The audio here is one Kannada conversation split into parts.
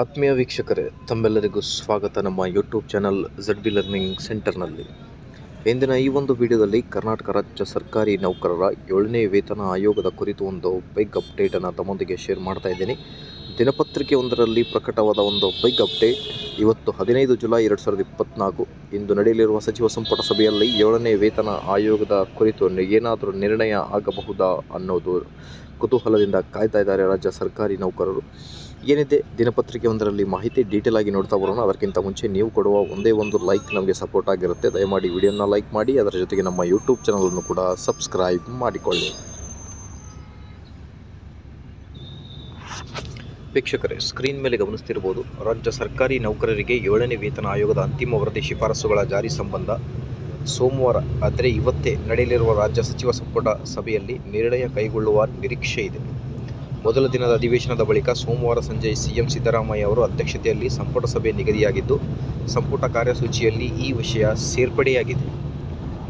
ಆತ್ಮೀಯ ವೀಕ್ಷಕರೇ, ತಮ್ಮೆಲ್ಲರಿಗೂ ಸ್ವಾಗತ ನಮ್ಮ YouTube channel Z B learning ಸೆಂಟರ್ನಲ್ಲಿ ಇಂದಿನ ಈ ಒಂದು ವಿಡಿಯೋದಲ್ಲಿ ಕರ್ನಾಟಕ ರಾಜ್ಯ ಸರ್ಕಾರಿ ನೌಕರರ ಏಳನೇ ವೇತನ ಆಯೋಗದ ಕುರಿತು ಒಂದು ಬೈಕ್ ಅಪ್ಡೇಟನ್ನು ತಮ್ಮೊಂದಿಗೆ ಶೇರ್ ಮಾಡ್ತಾ ಇದ್ದೀನಿ. ದಿನಪತ್ರಿಕೆ ಒಂದರಲ್ಲಿ ಪ್ರಕಟವಾದ ಒಂದು ಬೈಕ್ ಅಪ್ಡೇಟ್ ಇವತ್ತು ಹದಿನೈದು ಜುಲೈ ಎರಡು ಸಾವಿರದ ಇಪ್ಪತ್ತ್ನಾಲ್ಕು ಇಂದು ನಡೆಯಲಿರುವ ಸಚಿವ ಸಂಪುಟ ಸಭೆಯಲ್ಲಿ ಏಳನೇ ವೇತನ ಆಯೋಗದ ಕುರಿತು ಏನಾದರೂ ನಿರ್ಣಯ ಆಗಬಹುದಾ ಅನ್ನೋದು ಕುತೂಹಲದಿಂದ ಕಾಯ್ತಾ ಇದ್ದಾರೆ ರಾಜ್ಯ ಸರ್ಕಾರಿ ನೌಕರರು. ಏನಿದೆ? ದಿನಪತ್ರಿಕೆ ಒಂದರಲ್ಲಿ ಮಾಹಿತಿ ಡೀಟೇಲ್ ಆಗಿ ನೋಡ್ತಾ ಬರೋಣ. ಅದಕ್ಕಿಂತ ಮುಂಚೆ ನೀವು ಕೊಡುವ ಒಂದೇ ಒಂದು ಲೈಕ್ ನಮಗೆ ಸಪೋರ್ಟ್ ಆಗಿರುತ್ತೆ. ದಯಮಾಡಿ ವಿಡಿಯೋನ ಲೈಕ್ ಮಾಡಿ, ಅದರ ಜೊತೆಗೆ ನಮ್ಮ ಯೂಟ್ಯೂಬ್ ಚಾನಲನ್ನು ಕೂಡ ಸಬ್ಸ್ಕ್ರೈಬ್ ಮಾಡಿಕೊಳ್ಳಿ. ವೀಕ್ಷಕರೇ ಸ್ಕ್ರೀನ್ ಮೇಲೆ ಗಮನಿಸ್ತಿರ್ಬೋದು, ರಾಜ್ಯ ಸರ್ಕಾರಿ ನೌಕರರಿಗೆ ಏಳನೇ ವೇತನ ಆಯೋಗದ ಅಂತಿಮ ವರದಿ ಶಿಫಾರಸುಗಳ ಜಾರಿ ಸಂಬಂಧ ಸೋಮವಾರ ಆದರೆ ಇವತ್ತೇ ನಡೆಯಲಿರುವ ರಾಜ್ಯ ಸಚಿವ ಸಂಪುಟ ಸಭೆಯಲ್ಲಿ ನಿರ್ಣಯ ಕೈಗೊಳ್ಳುವ ನಿರೀಕ್ಷೆ ಇದೆ. ಮೊದಲ ದಿನದ ಅಧಿವೇಶನದ ಬಳಿಕ ಸೋಮವಾರ ಸಂಜೆ ಸಿಎಂ ಸಿದ್ದರಾಮಯ್ಯ ಅವರು ಅಧ್ಯಕ್ಷತೆಯಲ್ಲಿ ಸಂಪುಟ ಸಭೆ ನಿಗದಿಯಾಗಿದ್ದು, ಸಂಪುಟ ಕಾರ್ಯಸೂಚಿಯಲ್ಲಿ ಈ ವಿಷಯ ಸೇರ್ಪಡೆಯಾಗಿದೆ.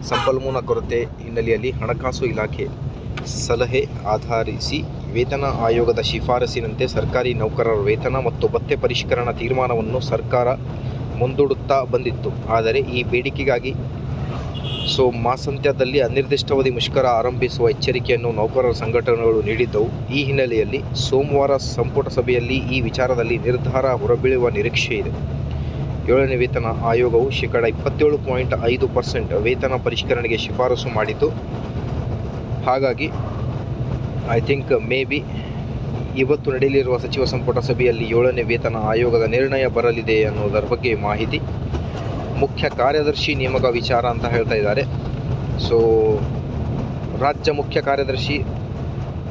ಸಂಪನ್ಮೂಲ ಕೊರತೆ ಹಿನ್ನೆಲೆಯಲ್ಲಿ ಹಣಕಾಸು ಇಲಾಖೆ ಸಲಹೆ ಆಧರಿಸಿ ವೇತನ ಆಯೋಗದ ಶಿಫಾರಸಿನಂತೆ ಸರ್ಕಾರಿ ನೌಕರರ ವೇತನ ಮತ್ತು ಭತ್ತೆ ಪರಿಷ್ಕರಣಾ ತೀರ್ಮಾನವನ್ನು ಸರ್ಕಾರ ಮುಂದೂಡುತ್ತಾ ಬಂದಿತ್ತು. ಆದರೆ ಈ ಬೇಡಿಕೆಗಾಗಿ ಸೊ ಮಾಸಾಂತ್ಯದಲ್ಲಿ ಅನಿರ್ದಿಷ್ಟಾವಧಿ ಮುಷ್ಕರ ಆರಂಭಿಸುವ ಎಚ್ಚರಿಕೆಯನ್ನು ನೌಕರರ ಸಂಘಟನೆಗಳು ನೀಡಿದ್ದವು. ಈ ಹಿನ್ನೆಲೆಯಲ್ಲಿ ಸೋಮವಾರ ಸಂಪುಟ ಸಭೆಯಲ್ಲಿ ಈ ವಿಚಾರದಲ್ಲಿ ನಿರ್ಧಾರ ಹೊರಬೀಳುವ ನಿರೀಕ್ಷೆ ಇದೆ. ಏಳನೇ ವೇತನ ಆಯೋಗವು ಶೇಕಡ ಇಪ್ಪತ್ತೇಳು ಪಾಯಿಂಟ್ ಐದು ಪರ್ಸೆಂಟ್ ವೇತನ ಪರಿಷ್ಕರಣೆಗೆ ಶಿಫಾರಸು ಮಾಡಿತು ಹಾಗಾಗಿ ಐ ಥಿಂಕ್ ಮೇ ಬಿ ಇವತ್ತು ನಡೆಯಲಿರುವ ಸಚಿವ ಸಂಪುಟ ಸಭೆಯಲ್ಲಿ ಏಳನೇ ವೇತನ ಆಯೋಗದ ನಿರ್ಣಯ ಬರಲಿದೆ ಅನ್ನೋದರ ಬಗ್ಗೆ ಮಾಹಿತಿ. ಮುಖ್ಯ ಕಾರ್ಯದರ್ಶಿ ನೇಮಕ ವಿಚಾರ ಅಂತ ಹೇಳ್ತಾ ಇದ್ದಾರೆ. ಸೊ ರಾಜ್ಯ ಮುಖ್ಯ ಕಾರ್ಯದರ್ಶಿ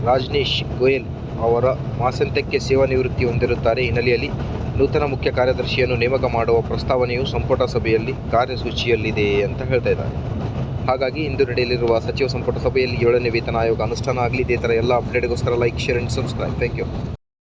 ರಾಜನೀಶ್ ಗೋಯಲ್ ಅವರ ಮಾಸಾಂತ್ಯಕ್ಕೆ ಸೇವಾ ನಿವೃತ್ತಿ ಹೊಂದಿರುತ್ತಾರೆ. ಹಿನ್ನೆಲೆಯಲ್ಲಿ ನೂತನ ಮುಖ್ಯ ಕಾರ್ಯದರ್ಶಿಯನ್ನು ನೇಮಕ ಮಾಡುವ ಪ್ರಸ್ತಾವನೆಯು ಸಂಪುಟ ಸಭೆಯಲ್ಲಿ ಕಾರ್ಯಸೂಚಿಯಲ್ಲಿದೆ ಅಂತ ಹೇಳ್ತಾ ಇದ್ದಾರೆ. ಹಾಗಾಗಿ ಇಂದು ನಡೆಯಲಿರುವ ಸಚಿವ ಸಂಪುಟ ಸಭೆಯಲ್ಲಿ ಏಳನೇ ವೇತನ ಆಯೋಗ ಅನುಷ್ಠಾನ ಆಗಲಿ ಇದೇ ಥರ ಎಲ್ಲ ಅಪ್ಡೇಟ್ಗೋಸ್ಕರ like share and subscribe thank you